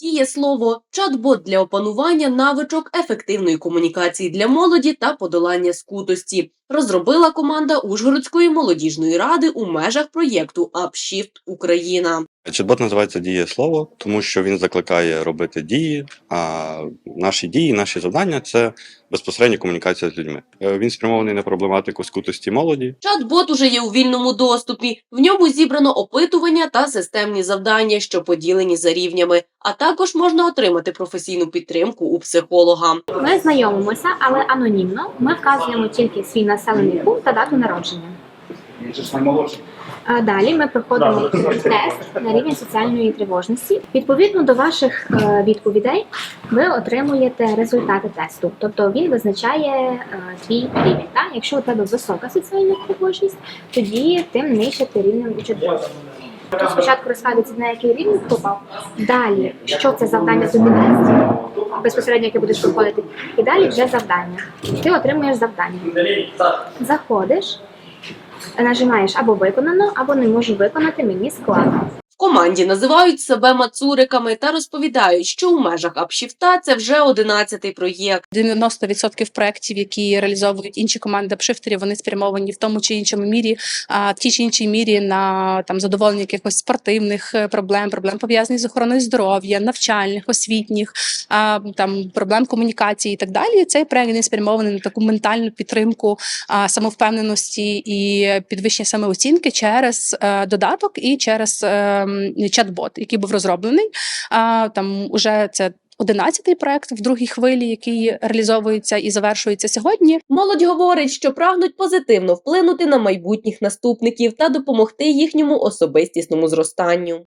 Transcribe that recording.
Діє слово чат-бот для опанування навичок ефективної комунікації для молоді та подолання скутості. Розробила команда Ужгородської молодіжної ради у межах проєкту «Апшіфт Україна. Чат-бот називається дієслово, тому що він закликає робити дії. А наші дії, наші завдання це безпосередня комунікація з людьми. Е, Він спрямований на проблематику скутості молоді. Чат-бот уже є у вільному доступі. В ньому зібрано опитування та системні завдання, що поділені за рівнями. А також можна отримати професійну підтримку у психолога. Ми знайомимося, але анонімно. Ми вказуємо тільки свій населений пункт та дату народження. Він же ж наймолодший. А Далі ми проходимо тест на рівень соціальної тривожності. Відповідно до ваших е, відповідей, ви отримуєте результати тесту. Тобто він визначає е, твій рівень. Так? Якщо у тебе висока соціальна тривожність, тоді тим нижче ти рівнем у четвертому. Тут спочатку розказується, на який рівень попав. Далі, що це завдання тобі дасть, безпосередньо яке будеш проходити. І далі вже завдання. Ти отримуєш завдання. Заходиш, нажимаєш або виконано, або не можу виконати, мені складно. Команді називають себе мацуриками та розповідають, що у межах апшіфта це вже 11-й проєкт. 90% проєктів, які реалізовують інші команди апшифтерів, вони спрямовані в тому чи іншому мірі, а в тій чи іншій мірі на там задоволення якихось спортивних е, проблем, проблем пов'язаних з охороною здоров'я, навчальних, освітніх, а, там проблем комунікації і так далі. Цей проект він спрямований на таку ментальну підтримку а, самовпевненості і підвищення самооцінки через е, додаток і через е, м, чат-бот, який був розроблений. Там уже це. Одинадцятий проект в другій хвилі, який реалізовується і завершується сьогодні. Молодь говорить, що прагнуть позитивно вплинути на майбутніх наступників та допомогти їхньому особистісному зростанню.